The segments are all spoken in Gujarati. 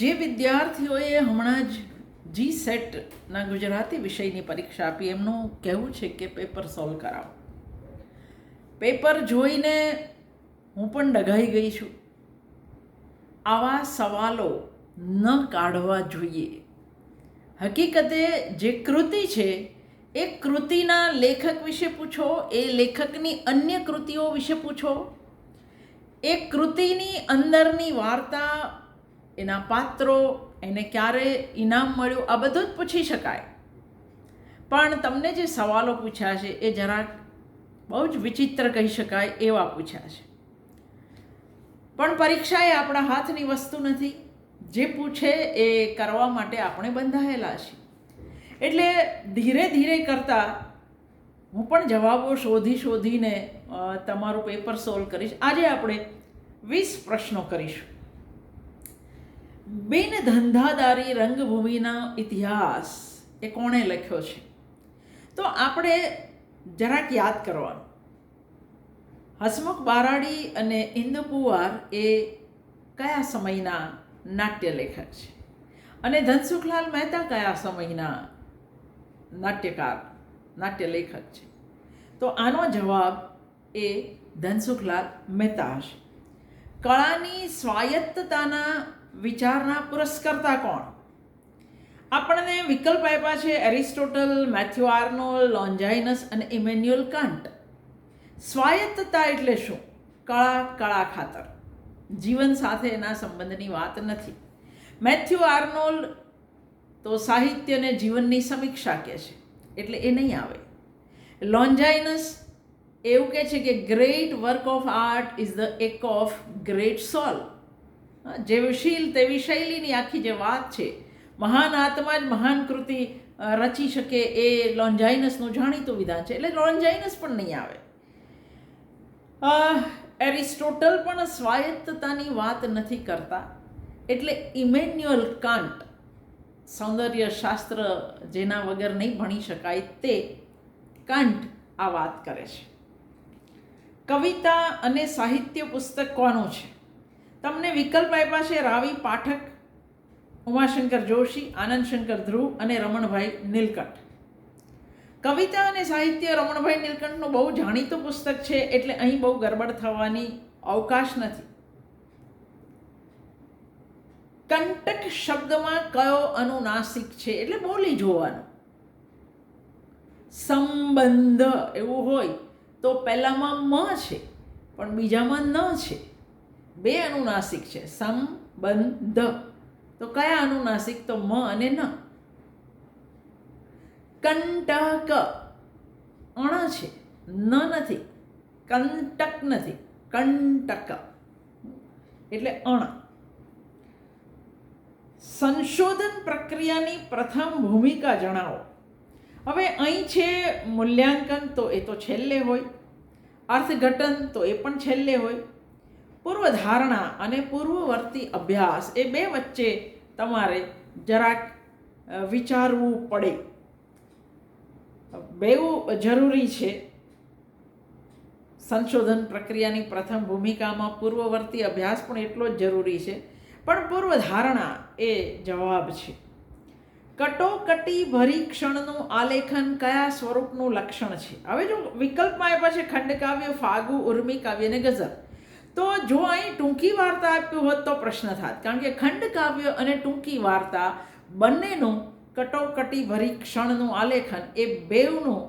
જે વિદ્યાર્થીઓએ હમણાં જ જી સેટના ગુજરાતી વિષયની પરીક્ષા આપી, એમનું કહેવું છે કે પેપર સોલ્વ કરાવો. પેપર જોઈને હું પણ ડઘાઈ ગઈ છું. આવા સવાલો ન કાઢવા જોઈએ. હકીકતે જે કૃતિ છે, એ કૃતિના લેખક વિશે પૂછો, એ લેખકની અન્ય કૃતિઓ વિશે પૂછો. એ કૃતિની અંદરની વાર્તા એના પાત્રો, એને ક્યારે ઇનામ મળ્યું, આ બધું જ પૂછી શકાય. પણ તમને જે સવાલો પૂછ્યા છે, એ જરાક બહુ જ વિચિત્ર કહી શકાય એવા પૂછ્યા છે. પણ પરીક્ષા એ આપણા હાથની વસ્તુ નથી. જે પૂછે એ કરવા માટે આપણે બંધાયેલા છીએ. એટલે ધીરે ધીરે કરતાં હું પણ જવાબો શોધી શોધીને તમારું પેપર સોલ્વ કરીશ. આજે આપણે વીસ પ્રશ્નો કરીશું. બિન ધંધાદારી રંગભૂમિના ઇતિહાસ એ કોણે લખ્યો છે? તો આપણે જરાક યાદ કરવાનું. હસમુખ બારાડી અને ઇન્દુ પુવાર એ કયા સમયના નાટ્ય લેખક છે? અને ધનસુખલાલ મહેતા કયા સમયના નાટ્યકાર, નાટ્ય લેખક છે? તો આનો જવાબ એ ધનસુખલાલ મહેતા હશે. કળાની સ્વાયત્તતાના વિચારના પુરસ્કર્તા કોણ? આપણને વિકલ્પ આપ્યા છે એરિસ્ટોટલ, મેથ્યુ આર્નોલ લોન્જાઇનસ અને ઇમેન્યુઅલ કાન્ટ. સ્વાયત્તતા એટલે શું? કળા કળા ખાતર. જીવન સાથે એના સંબંધની વાત નથી. મેથ્યુ આર્નોલ તો સાહિત્યને જીવનની સમીક્ષા કહે છે, એટલે એ નહીં આવે. લોન્જાઇનસ એવું કહે છે કે great work of art is the એક ઓફ ગ્રેટ સોલ જેવી શીલ તેવી શૈલીની આખી જે વાત છે, મહાન આત્મા જ મહાન કૃતિ રચી શકે એ લોન્જાઇનસનું જાણીતું વિધાન છે, એટલે લોન્જાઇનસ પણ નહીં આવે. એરિસ્ટોટલ પણ સ્વાયત્તતાની વાત નથી કરતા, એટલે ઇમેન્યુઅલ કાન્ટ સૌંદર્ય શાસ્ત્ર જેના વગર નહીં ભણી શકાય તે કાન્ટ આ વાત કરે છે. કવિતા અને સાહિત્ય પુસ્તક કોનું છે? તમને વિકલ્પ આપ્યા છે રાવી, પાઠક, ઉમાશંકર જોશી, આનંદશંકર ધ્રુવ અને રમણભાઈ નીલકંઠ. કવિતા અને સાહિત્ય રમણભાઈ નીલકંઠનું બહુ જાણીતું પુસ્તક છે એટલે અહીં બહુ ગરબડ થવાની અવકાશ નથી. કંટક શબ્દમાં કયો અનુનાસિક છે એટલે બોલી જોવાનું. સંબંધ એવું હોય તો પહેલામાં મ છે, પણ બીજામાં ન છે. બે અનુનાસિક છે, સંબંધ. તો કયા અનુનાસિક? તો મ અને ન. કંટક. અણ છે, ન નથી. કંટક નથી, કંટક. એટલે અણ. સંશોધન પ્રક્રિયાની પ્રથમ ભૂમિકા જણાવો. હવે અહીં છે મૂલ્યાંકન, તો એ તો છેલ્લે હોય. અર્થઘટન, તો એ પણ છેલ્લે હોય. પૂર્વધારણા અને પૂર્વવર્તી અભ્યાસ એ બે વચ્ચે તમારે જરાક વિચારવું પડે. બેવું જરૂરી છે સંશોધન પ્રક્રિયાની પ્રથમ ભૂમિકામાં પૂર્વવર્તી અભ્યાસ પણ એટલો જ જરૂરી છે. પણ પૂર્વધારણા એ જવાબ છે. કટોકટી ભરી ક્ષણનું આલેખન કયા સ્વરૂપનું લક્ષણ છે? હવે જો વિકલ્પમાં આપ્યા છે ખંડકાવ્ય, ફાગુ, ઉર્મી, કાવ્ય અને ગઝલ. તો જો અહીં ટૂંકી વાર્તા આપ્યો હોત તો પ્રશ્ન થાત. કારણ કે ખંડકાવ્ય અને ટૂંકી વાર્તા બંનેનું કટોકટી ભરી ક્ષણનું આલેખન એ બેવનું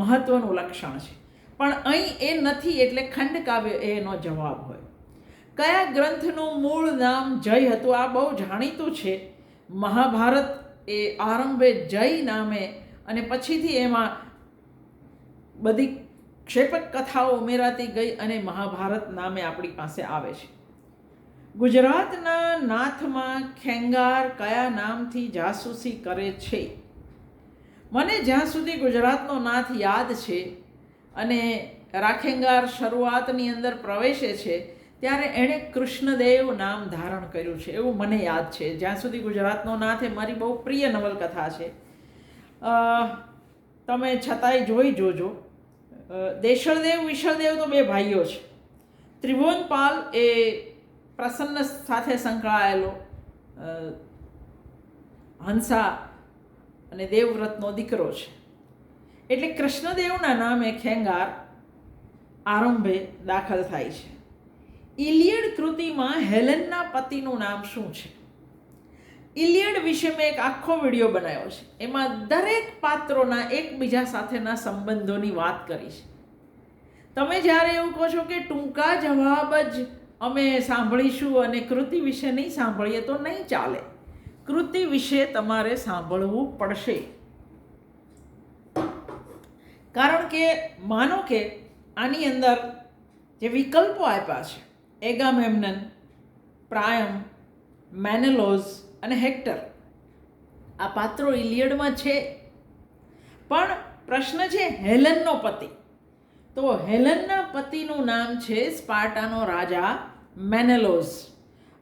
મહત્ત્વનું લક્ષણ છે. પણ અહીં એ નથી એટલે ખંડકાવ્ય એનો જવાબ હોય. કયા ગ્રંથનું મૂળ નામ જય હતું આ બહુ જાણીતું છે. મહાભારત એ આરંભે જય નામે અને પછીથી એમાં બધી ક્ષેપક કથાઓ ઉમેરાતી ગઈ અને મહાભારત નામે આપણી પાસે આવે છે. ગુજરાતના નાથમાં ખેંગાર કયા નામથી જાસૂસી કરે છે? મને જ્યાં સુધી ગુજરાતનો નાથ યાદ છે અને રાખેંગાર શરૂઆતની અંદર પ્રવેશે છે, ત્યારે એણે કૃષ્ણદેવ નામ ધારણ કર્યું છે, એવું મને યાદ છે. જ્યાં સુધી ગુજરાતનો નાથ એ મારી બહુ પ્રિય નવલકથા છે. તમે છતાંય જોઈ જોજો. દેશળદેવ, વિશળદેવ તો બે ભાઈઓ છે. ત્રિભુવનપાલ એ પ્રસન્ન સાથે સંકળાયેલો હંસા અને દેવવ્રતનો દીકરો છે. એટલે કૃષ્ણદેવના નામે ખેંગાર આરંભે દાખલ થાય છે. ઇલિયડ કૃતિમાં હેલેનના પતિનું નામ શું છે? ઇલિયડ વિશે મેં એક આખો વીડિયો બનાવ્યો છે. એમાં દરેક પાત્રોના એકબીજા સાથેના સંબંધોની વાત કરી છે. તમે જ્યારે એવું કહો છો કે ટૂંકા જવાબ જ અમે સાંભળીશું અને કૃતિ વિશે નહીં સાંભળીએ તો નહીં ચાલે. કૃતિ વિશે તમારે સાંભળવું પડશે. કારણ કે માનો કે આની અંદર જે વિકલ્પો આપ્યા છે એગામેમનન પ્રાયમ, મેનેલોઝ અને હેક્ટર. આ પાત્રો ઇલિયડમાં છે. પણ પ્રશ્ન છે હેલનનો પતિ. તો હેલનના પતિનું નામ છે સ્પાર્ટાનો રાજા મેનેલોઝ.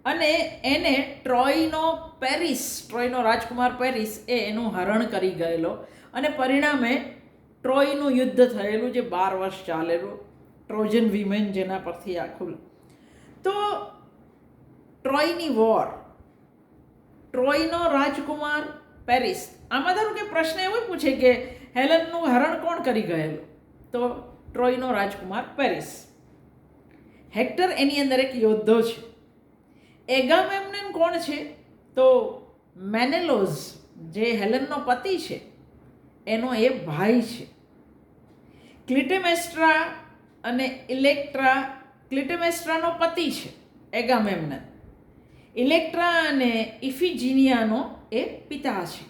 અને એને ટ્રોયનો પેરિસ, ટ્રોયનો રાજકુમાર પેરિસ એ એનું હરણ કરી ગયેલો. અને પરિણામે ટ્રોયનું યુદ્ધ થયેલું જે બાર વર્ષ ચાલેલું, ટ્રોજન વિમેન જેના પરથી આખું તો ટ્રોયની વોર ટ્રોયનો રાજકુમાર પેરિસ. આમાં ધારો કે પ્રશ્ન એવો પૂછે કે હેલનનું હરણ કોણ કરી ગયેલું? તો ટ્રોયનો રાજકુમાર પેરિસ. હેક્ટર એની અંદર એક યોદ્ધો છે. એગામેમનન કોણ છે? તો મેનેલોઝ, જે હેલનનો પતિ છે, એનો એ ભાઈ છે. ક્લિટેમેસ્ટ્રા અને ઇલેક્ટ્રા ક્લિટેમેસ્ટ્રાનો પતિ છે એગામેમનન. ઇલેક્ટ્રા અને ઇફિજિનિયાનો એ પિતા છે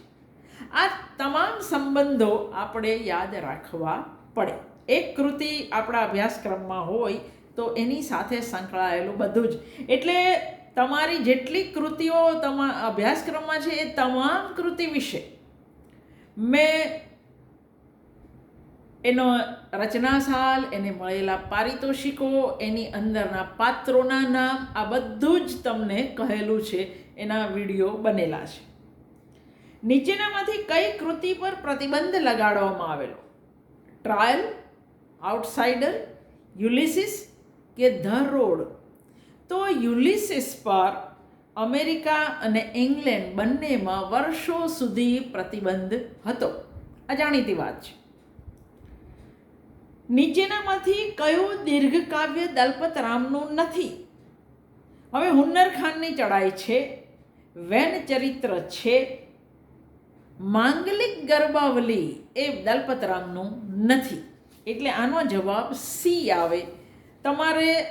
આ તમામ સંબંધો આપણે યાદ રાખવા પડે. એક કૃતિ આપણા અભ્યાસક્રમમાં હોય તો એની સાથે સંકળાયેલું બધું જ. એટલે તમારી જેટલી કૃતિઓ તમા અભ્યાસક્રમમાં છે એ તમામ કૃતિ વિશે. મેં એનો રચના સાલ એને મળેલા પારિતોષિકો, એની અંદરના પાત્રોના નામ, આ બધું જ તમને કહેલું છે, એના વીડિયો બનેલા છે. નીચેનામાંથી કઈ કૃતિ પર પ્રતિબંધ લગાડવામાં આવેલો? ટ્રાયલ, આઉટસાઇડર, યુલિસિસ કે ધ રોડ? તો યુલિસિસ પર અમેરિકા અને ઇંગ્લેન્ડ બંનેમાં વર્ષો સુધી પ્રતિબંધ હતો. આ જાણીતી વાત છે. નીચેનામાંથી કયું દીર્ઘકાવ્ય દલપત રામનું નથી? હવે હુન્નર ખાનની ચડાઈ છે, વેન ચરિત્ર છે, માંગલિક ગરબાવલી એ દલપત રામનું નથી. એટલે આનો જવાબ સી આવે. તમારે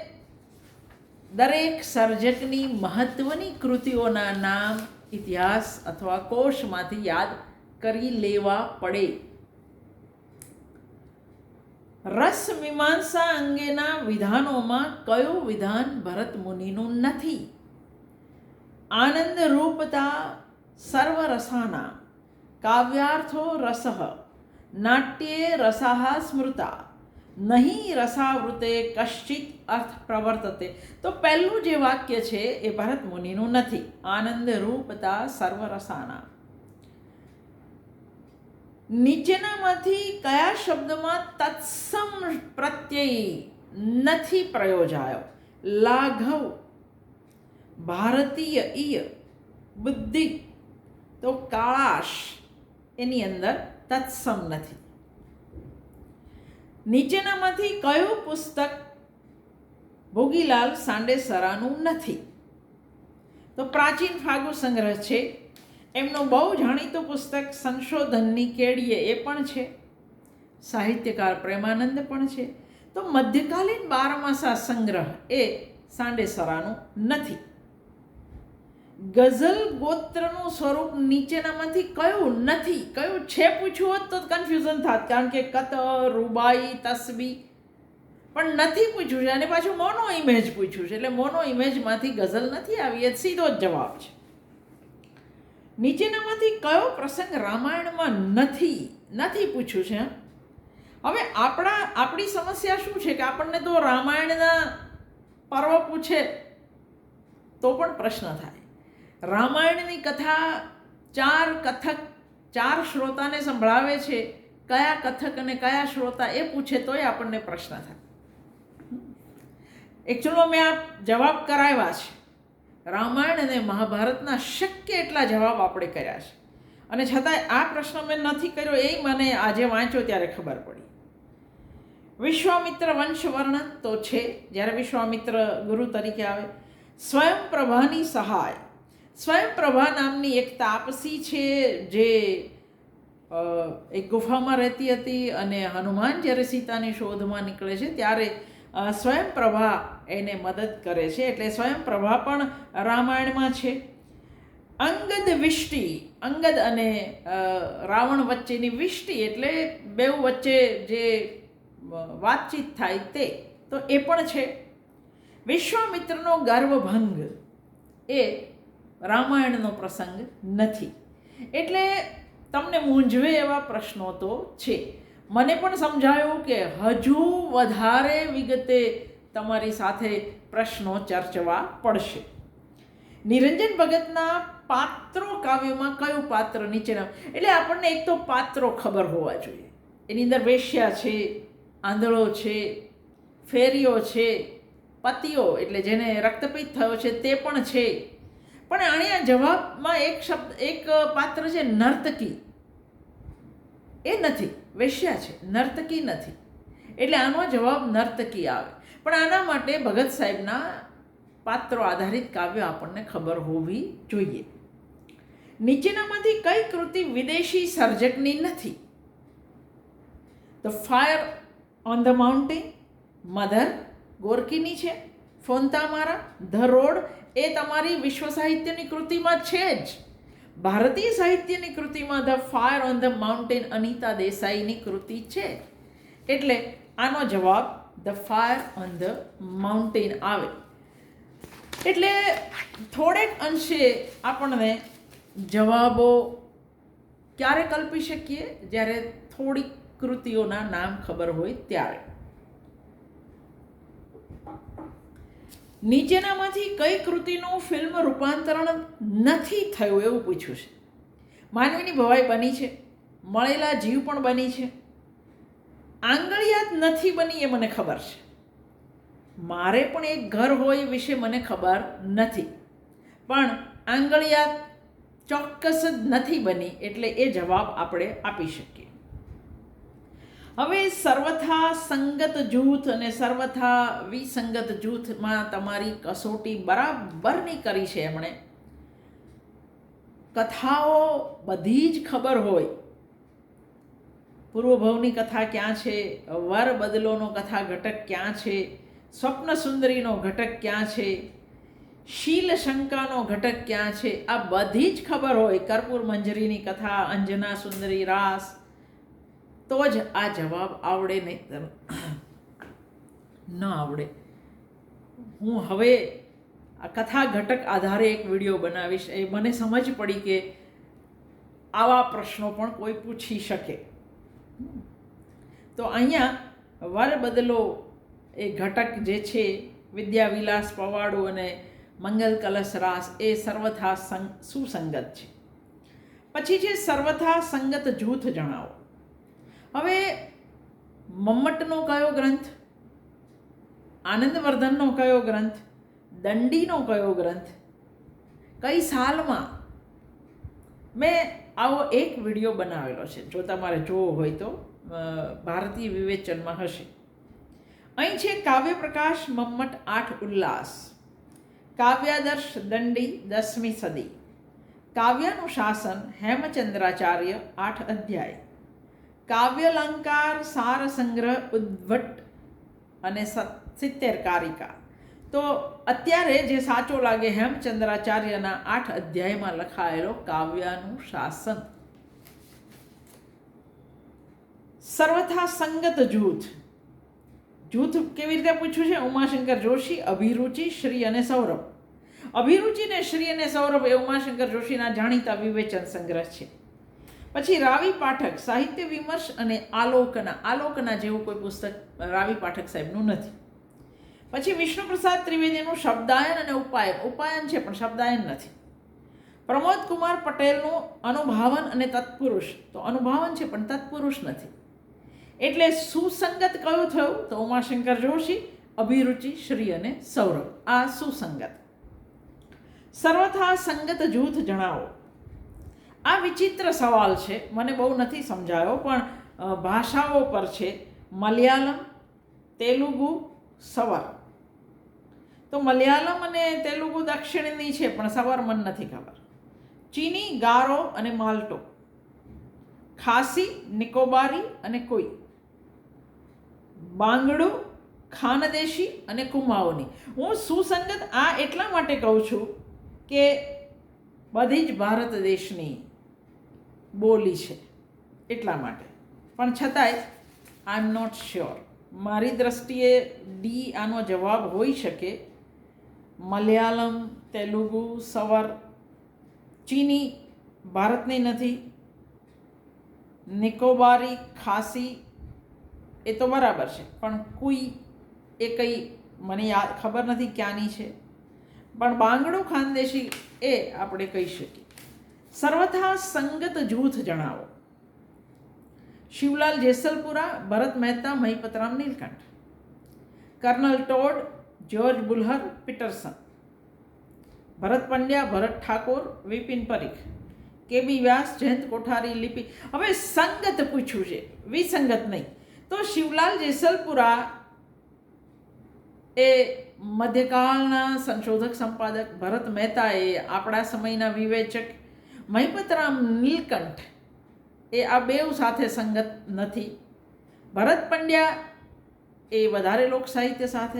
દરેક સર્જકની મહત્વની કૃતિઓના નામ, ઇતિહાસ અથવા કોષમાંથી યાદ કરી લેવા પડે. રસ મીમાંસા અંગેના વિધાનોમાં કયું વિધાન ભરત મુનિનું નથી? આનંદ રૂપતા સર્વરસાના, કાવ્યાર્થો રસ, નાટ્યે રસાહ સ્મૃતા, નહીં રસાવૃતે કશ્ચિત અર્થ પ્રવર્તતે. તો પહેલું જે વાક્ય છે એ ભરત મુનિનું નથી. આનંદ રૂપતા સર્વરસાના. નીચેનામાંથી કયા શબ્દમાં તત્સમ પ્રત્યય નથી પ્રયોજાયો? લાઘવ, ભારતીય ઈય, બુદ્ધિ, તો કાળાશ, એની અંદર તત્સમ નથી. નીચેનામાંથી કયું પુસ્તક ભોગીલાલ સાંડેસરાનું નથી? તો પ્રાચીન ફાગુ સંગ્રહ છે એમનું બહુ જાણીતું પુસ્તક સંશોધનની કેડીએ એ પણ છે. સાહિત્યકાર પ્રેમાનંદ પણ છે. તો મધ્યકાલીન બારમાસા સંગ્રહ એ સાંડેસરાનું નથી. ગઝલ ગોત્રનું સ્વરૂપ નીચેનામાંથી કયું નથી? કયું છે પૂછવું હોત તો કન્ફ્યુઝન થાત, કારણ કે કત રૂબાઈ, તસબી પણ નથી પૂછ્યું છે. અને પાછું મોનો ઇમેજ પૂછ્યું છે. એટલે મોનો ઇમેજમાંથી ગઝલ નથી આવી, એ સીધો જ જવાબ છે. નીચેનામાંથી કયો પ્રસંગ રામાયણમાં નથી? નથી પૂછ્યું છે હવે આપણા, આપણી સમસ્યા શું છે કે આપણને તો રામાયણના પર્વ પૂછે તો પણ પ્રશ્ન થાય. રામાયણની કથા ચાર કથક, ચાર શ્રોતાને સંભળાવે છે. કયા કથક અને કયા શ્રોતા એ પૂછે તોય આપણને પ્રશ્ન થાય. એકચ્યુઅલમાં મેં આ જવાબ કરાવ્યા છે. રામાયણ અને મહાભારતના શક્ય એટલા જવાબ આપણે કર્યા છે. અને છતાંય આ પ્રશ્ન મેં નથી કર્યો એ મને આજે વાંચ્યો ત્યારે ખબર પડી. વિશ્વામિત્ર વંશવર્ણન તો છે, જ્યારે વિશ્વામિત્ર ગુરુ તરીકે આવે. સ્વયંપ્રભાની સહાય. સ્વયંપ્રભા નામની એક તાપસી છે, જે એક ગુફામાં રહેતી હતી અને હનુમાન જ્યારે સીતાની શોધમાં નીકળે છે, ત્યારે સ્વયંપ્રભા એને મદદ કરે છે, એટલે સ્વયંપ્રભા પણ રામાયણમાં છે. અંગદ વિષ્ટિ, અંગદ અને રાવણ વચ્ચેની વિષ્ટિ એટલે બેઉ વચ્ચે જે વાતચીત થાય તે, તો એ પણ છે. વિશ્વામિત્રનો ગર્વભંગ એ રામાયણનો પ્રસંગ નથી. એટલે તમને મૂંઝવે એવા પ્રશ્નો તો છે. મને પણ સમજાયું કે હજુ વધારે વિગતે તમારી સાથે પ્રશ્નો ચર્ચવા પડશે. નિરંજન ભગતના પાત્રો કાવ્યમાં કયું પાત્ર નીચેના? એટલે આપણને એક તો પાત્રો ખબર હોવા જોઈએ. એની અંદર વેશ્યા છે, આંધળો છે, ફેરીઓ છે, પતિઓ, એટલે જેને રક્તપિત થયો છે તે પણ છે. પણ અહીંયા જવાબમાં એક શબ્દ, એક પાત્ર છે નર્તકી. એ નથી. વેશ્યા છે, નર્તકી નથી. એટલે આનો જવાબ નર્તકી આવે. પણ આના માટે ભગત સાહેબના પાત્રો આધારિત કાવ્યો આપણને ખબર હોવી જોઈએ. નીચેનામાંથી કઈ કૃતિ વિદેશી સર્જકની નથી? The fire on the mountain, mother ગોરકીની છે ફોન્તામારા ધ રોડ એ તમારી વિશ્વ સાહિત્યની કૃતિમાં છે જ. ભારતીય સાહિત્યની કૃતિમાં the fire on the mountain Anita દેસાઈની કૃતિ છે. એટલે આનો જવાબ the fire on the mountain આવે. એટલે થોડેક અંશે આપણને જવાબો ક્યારે કલ્પી શકીએ? જ્યારે થોડીક કૃતિઓના નામ ખબર હોય ત્યારે. નીચેનામાંથી કઈ કૃતિનું ફિલ્મ રૂપાંતરણ નથી થયું એવું પૂછ્યું છે. માનવીની ભવાઈ બની છે. મળેલા જીવ પણ બની છે. આંગળિયાત નથી બની એ મને ખબર છે. મારે પણ એક ઘર હોય વિશે મને ખબર નથી. પણ આંગળિયાત ચોક્કસ જ નથી બની એટલે એ જવાબ આપણે આપી શકીએ. હવે સર્વથા સંગત જૂથ અને સર્વથા વિસંગત જૂથમાં તમારી કસોટી બરાબરની કરી છે એમણે. કથાઓ બધી જ ખબર હોય. પૂર્વભવની કથા ક્યાં છે? વર બદલોનો કથા ઘટક ક્યાં છે? સ્વપ્ન સુંદરીનો ઘટક ક્યાં છે? શીલ શંકાનો ઘટક ક્યાં છે? આ બધી જ ખબર હોય. કર્પૂર મંજરીની કથા, અંજના સુંદરી રાસ તો જ આ જવાબ આવડે નહીં. ન આવડે. હું હવે આ કથા ઘટક આધારે એક વીડિયો બનાવીશ. એ મને સમજ પડી કે આવા પ્રશ્નો પણ કોઈ પૂછી શકે. તો અહીંયા વર બદલો એ ઘટક જે છે વિદ્યાવિલાસ પવાડો અને મંગલ કલશ રાસ, એ સર્વથા સંગ, સુસંગત છે. પછી છે સર્વથા સંગત જૂથ જણાવો. હવે મમ્મટનો કયો ગ્રંથ? આનંદવર્ધનનો કયો ગ્રંથ? દંડીનો કયો ગ્રંથ? કઈ સાલમાં? મેં આવો એક વીડિયો બનાવેલો છે, જો તમારે જોવો હોય તો ભારતીય વિવેચનમાં હશે. અહીં છે કાવ્ય પ્રકાશ મમ્મટ આઠ ઉલ્લાસ, કાવ્યાદર્શ દંડી દસમી સદી કાવ્યનું શાસન હેમચંદ્રાચાર્ય આઠ અધ્યાય કાવ્યલંકાર સાર સંગ્રહ ઉદ્ભટ અને સિત્તેર કારિકા તો અત્યારે જે સાચો લાગે હેમચંદ્રાચાર્યના આઠ અધ્યાયમાં લખાયેલો કાવ્યનું શાસન. સર્વથા સંગત જૂથ. જૂથ કેવી રીતે પૂછ્યું છે? ઉમાશંકર જોશી, અભિરુચિ, શ્રી અને સૌરભ. અભિરુચિ ને શ્રી અને સૌરભ એ ઉમાશંકર જોશીના જાણીતા વિવેચન સંગ્રહ છે. પછી રાવી પાઠક સાહિત્ય વિમર્શ અને આલોકના આલોકના જેવું કોઈ પુસ્તક રાવી પાઠક સાહેબનું નથી. પછી વિષ્ણુપ્રસાદ ત્રિવેદીનું શબ્દાયન અને ઉપાયન ઉપાયન છે પણ શબ્દાયન નથી. પ્રમોદ કુમાર પટેલનું અનુભાવન અને તત્પુરુષ, તો અનુભાવન છે પણ તત્પુરુષ નથી. એટલે સુસંગત કયું થયું? તો ઉમાશંકર જોશી, અભિરુચિ, શ્રી અને સૌરભ. આ સુસંગત. સર્વથા સંગત જૂથ જણાવો. આ વિચિત્ર સવાલ છે. મને બહુ નથી સમજાયો, પણ ભાષાઓ પર છે. મલયાલમ, તેલુગુ, સવર. તો મલયાલમ અને તેલુગુ દક્ષિણની છે, પણ સવર મને નથી ખબર. ચીની, ગારો અને માલ્ટો. ખાસી, નિકોબારી અને કોઈ. બાંગડું, ખાનદેશી અને કુમાઓની. હું સુસંગત આ એટલા માટે કહું છું કે બધી જ ભારત દેશની બોલી છે, એટલા માટે. પણ છતાંય આઈ એમ નોટ શ્યોર મારી દ્રષ્ટિએ ડી આનો જવાબ હોઈ શકે મલયાલમ, તેલુગુ, સવર, ચીની, ભારતની નથી. નિકોબારી, ખાસી, એ તો બરાબર છે. પણ કુઈ એ કંઈ મને યાદ, ખબર નથી ક્યાંની છે. પણ બાંગડું ખાનદેશી એ આપણે કહી શકીએ. સર્વથા સંગત જૂથ જણાવો. Shivlal Jesalpura, Bharat Mehta, Mahipatram Nilkanth. Colonel Tod, George Buhler, Peterson. Bharat Pandya, Bharat Thakor, Vipin Parikh. KB Vyas, Jayant Kothari, લિપિ. હવે સંગત પૂછ્યું છે, વિસંગત નહીં. તો શિવલાલ જેસલપુરા એ મધ્યકાળના સંશોધક સંપાદક ભરત મહેતાએ આપણા સમયના વિવેચક મહિપતરામ નીલકંઠ એ આ બેઉ સાથે સંગત નથી. ભરત પંડ્યા એ વધારે લોક સાહિત્ય સાથે.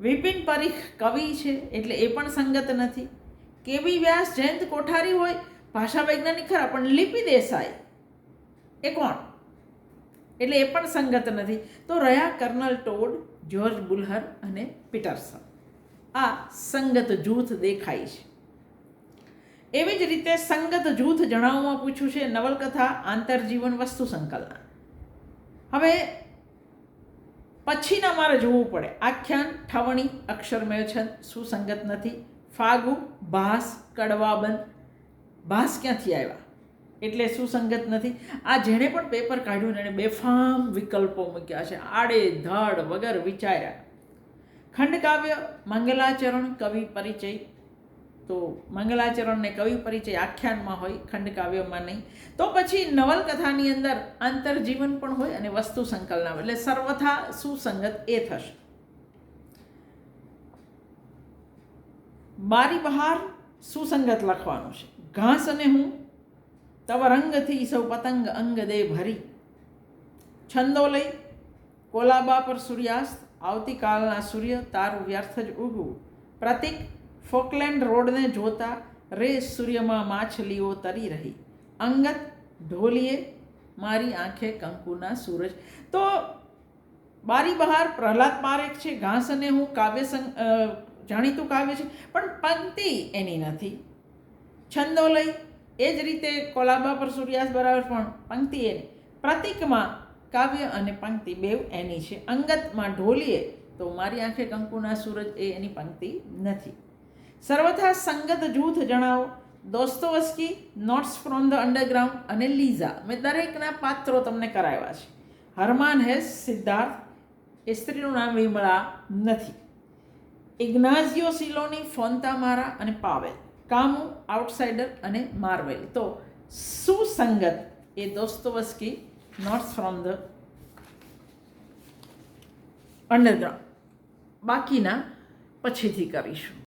વિપિન પરીખ કવિ છે એટલે એ પણ સંગત નથી. કેબી વ્યાસ જયંત કોઠારી હોય, ભાષા વૈજ્ઞાનિક ખરા, પણ લિપિ દેસાઈ. એ કોણ? એટલે એ પણ સંગત નથી. તો રહ્યા કર્નલ ટોડ, જ્યોર્જ બુલહર અને પીટરસન. આ સંગત જૂથ દેખાય છે. એવી જ રીતે સંગત જૂથ જણાવવામાં પૂછ્યું છે નવલકથા આંતરજીવન વસ્તુ સંકલન. હવે પછીના મારે જોવું પડે. આખ્યાન ઠવણી અક્ષરમય છંદ સુસંગત નથી. ફાગુ, ભાસ, કડવાબંધ. ભાસ ક્યાંથી આવ્યા? એટલે સુસંગત નથી. આ જેણે પણ પેપર કાઢ્યું ને એણે બેફામ વિકલ્પો મૂક્યા છે. આડે ધડ વગર વિચાર્યા. ખંડકાવ્ય મંગલાચરણ, કવિ પરિચય તો મંગલાચરણને કવિ પરિચય આખ્યાનમાં હોય, ખંડકાવ્યમાં નહીં. તો પછી નવલકથાની અંદર આંતરજીવન પણ હોય અને વસ્તુ સંકલન એટલે સર્વથા સુસંગત એ થશે. બારી બહાર સુસંગત લખવાનું છે. ઘાસ અને હું, તવ રંગથી સૌ પતંગ અંગ દે ભરી. છંદો લઈ, કોલાબા પર સૂર્યાસ્ત, આવતીકાલના સૂર્ય, તારું વ્યર્થ જ ઉગવું. પ્રતિક ફોકલેન્ડ રોડને જોતા રેસ સૂર્યમાં માછલીઓ તરી રહી. અંગત ઢોલીએ મારી આંખે કંકુના સૂરજ. તો બારી બહાર પ્રહલાદ પારેખ છે, ઘાસ અને હું કાવ્ય સંગ જાણીતું કાવ્ય છે, પણ પંક્તિ એની નથી. છંદો લઈ એ જ રીતે કોલાબા પર સૂર્યાસ્ત બરાબર, પણ પંક્તિ એની. પ્રતિકમાં કાવ્ય અને પંક્તિ બેવ એની છે. અંગતમાં ઢોલીએ તો મારી આંખે કંકુના સૂરજ એ એની પંક્તિ નથી. સર્વથા સંગત જૂથ જણાવો. Dostoevsky notes from the underground અને લીઝા મેં દરેકના પાત્રો તમને કરાવ્યા છે. હરમાન હેસ, સિદ્ધાર્થ. એ સ્ત્રીનું નામ વિમળા નથી. ઇગ્નાઝિયો સિલોની ફોન્તા મારા અને પાવેલ. કામુ, આઉટસાઇડર અને માર્વેલ. તો સુસંગત એ Dostoevsky notes from the underground બાકીના પછીથી કરીશું.